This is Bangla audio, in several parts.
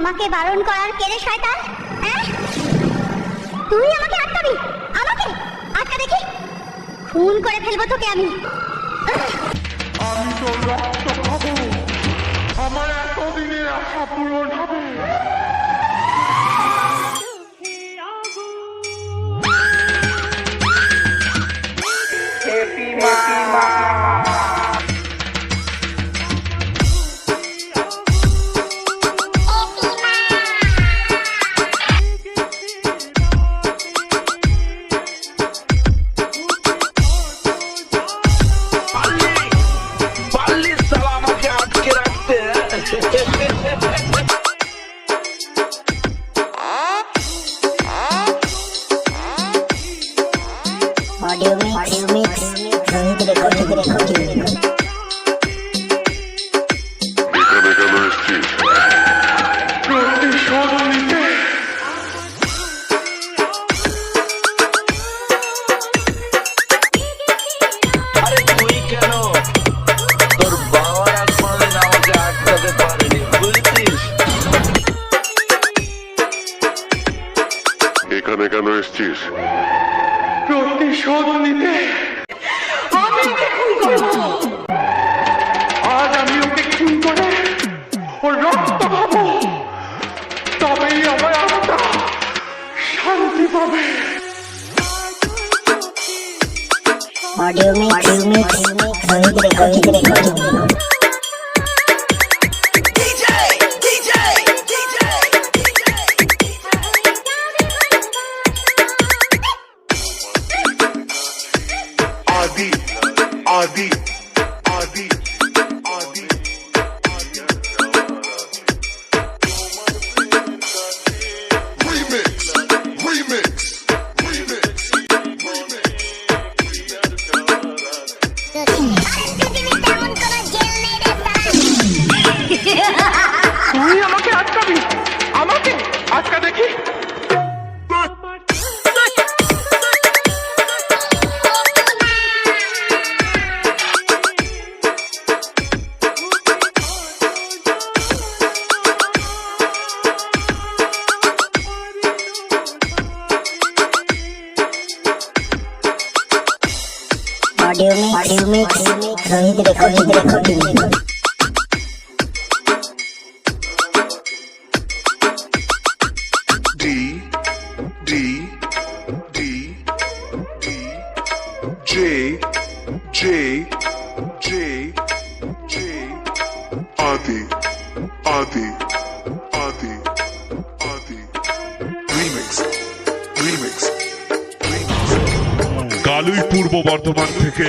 আমাকে বারণ করার কেড়ে শয়তান? হ্যাঁ? তুই আমাকে আটকাবি। আমাকে? আটকা দেখি। খুন করে ফেলব তোকে আমি। আমি তো রক্ত খাব। আমার এতদিনের আশা পূরণ হবে। Mix, audio mix, Rohit recording, recording. এখানে কেন এসছিস প্রতিশোধ নিতে আমি ওকে খুন করব আজ আমি ওকে খুন করে ওর রক্ত খাব তবেই আমার আত্মা শান্তি পাবে Audio mix, audio mix, Rohit recording, recording. আদি RD, RD, Mix, audio mix, Rohit recording, recording. D D Kalui Purba Bardhaman থেকে।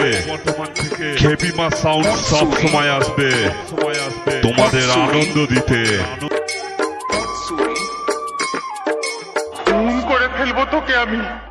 খেপিমা সাউন্ড সব সময় আসবে। তোমাদের আনন্দ দিতে। করে ফেলব তোকে আমি।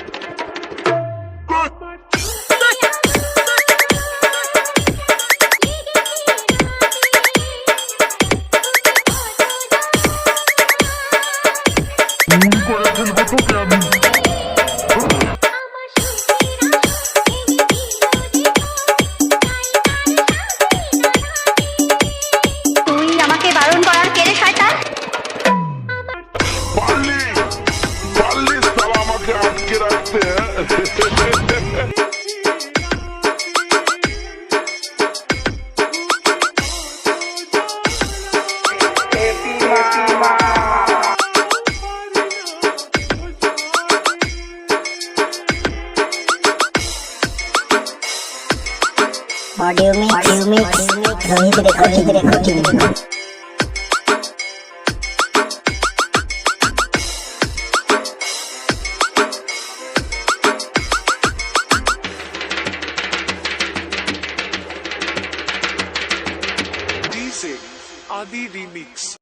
Rock it out, get out there. Audio में Do में रोहित देखो रोहित देखो Adi Remix.